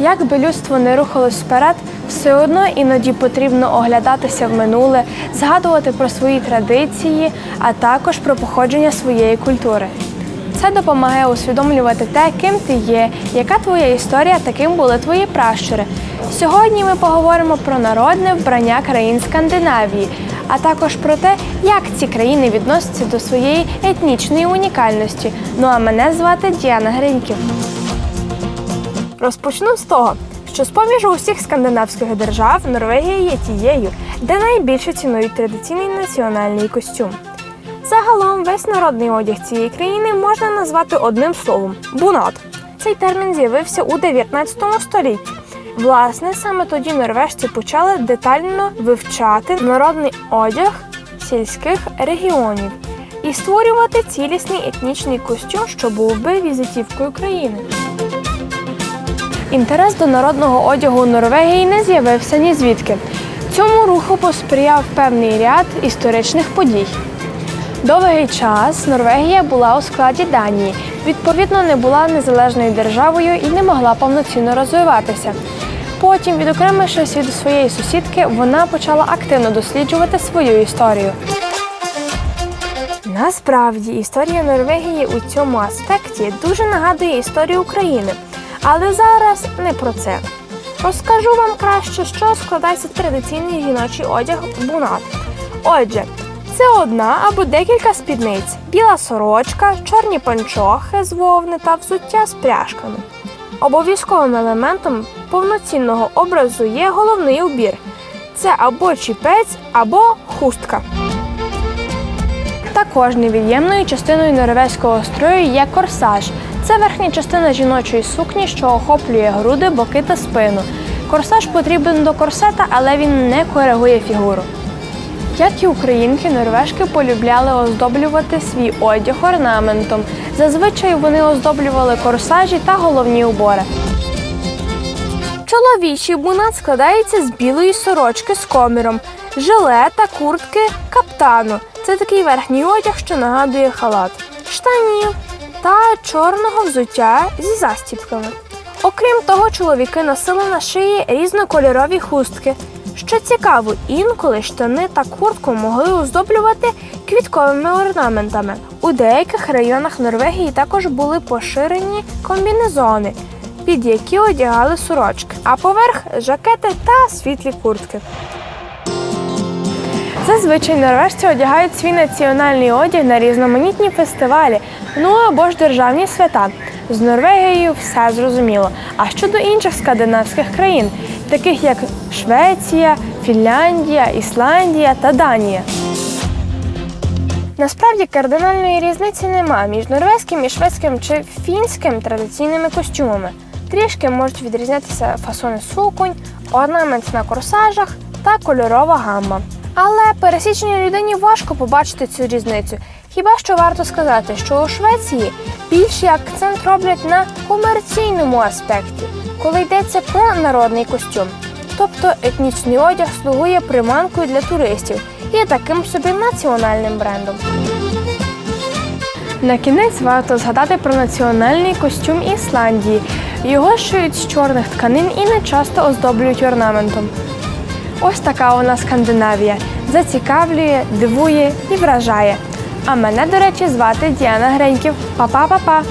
Як би людство не рухалось вперед, все одно іноді потрібно оглядатися в минуле, згадувати про свої традиції, а також про походження своєї культури. Це допомагає усвідомлювати те, ким ти є, яка твоя історія та ким були твої пращури. Сьогодні ми поговоримо про народне вбрання країн Скандинавії, а також про те, як ці країни відносяться до своєї етнічної унікальності. Ну а мене звати Діана Гриньків. Розпочну з того, що з-поміж усіх скандинавських держав Норвегія є тією, де найбільше цінують традиційний національний костюм. Загалом весь народний одяг цієї країни можна назвати одним словом бунат. Цей термін з'явився у 19 столітті. Власне, саме тоді норвежці почали детально вивчати народний одяг сільських регіонів і створювати цілісний етнічний костюм, що був би візитівкою країни. Інтерес до народного одягу у Норвегії не з'явився ні звідки. Цьому руху посприяв певний ряд історичних подій. Довгий час Норвегія була у складі Данії, відповідно, не була незалежною державою і не могла повноцінно розвиватися. Потім, відокремившись від своєї сусідки, вона почала активно досліджувати свою історію. Насправді історія Норвегії у цьому аспекті дуже нагадує історію України. Але зараз не про це. Розкажу вам краще, що складається традиційний жіночий одяг бунат. Отже, це одна або декілька спідниць, біла сорочка, чорні панчохи з вовни та взуття з пряжками. Обов'язковим елементом повноцінного образу є головний убір. Це або чіпець, або хустка. Також невід'ємною частиною норвезького строю є корсаж. Це верхня частина жіночої сукні, що охоплює груди, боки та спину. Корсаж потрібен до корсета, але він не коригує фігуру. Як і українки, норвежки полюбляли оздоблювати свій одяг орнаментом. Зазвичай вони оздоблювали корсажі та головні убори. Чоловічий бунат складається з білої сорочки з коміром, жилета, куртки, каптану. Це такий верхній одяг, що нагадує халат, штанів та чорного взуття зі застіпками. Окрім того, чоловіки носили на шиї різнокольорові хустки. Що цікаво, інколи штани та куртку могли оздоблювати квітковими орнаментами. У деяких районах Норвегії також були поширені комбінезони, під які одягали сорочки, а поверх жакети та світлі куртки. Зазвичай норвежці одягають свій національний одяг на різноманітні фестивалі, ну або ж державні свята. З Норвегією все зрозуміло. А щодо інших скандинавських країн, таких як Швеція, Фінляндія, Ісландія та Данія. Насправді кардинальної різниці нема між норвезьким і шведським чи фінським традиційними костюмами. Трішки можуть відрізнятися фасони суконь, орнамент на корсажах та кольорова гамма. Але пересічній людині важко побачити цю різницю. Хіба що варто сказати, що у Швеції більший акцент роблять на комерційному аспекті, коли йдеться про народний костюм. Тобто етнічний одяг слугує приманкою для туристів і таким собі національним брендом. На кінець варто згадати про національний костюм Ісландії. Його шиють з чорних тканин і не часто оздоблюють орнаментом. Ось така у нас Скандинавія. Зацікавлює, дивує і вражає. А мене, до речі, звати Діана Греньків. Па-па-па-па!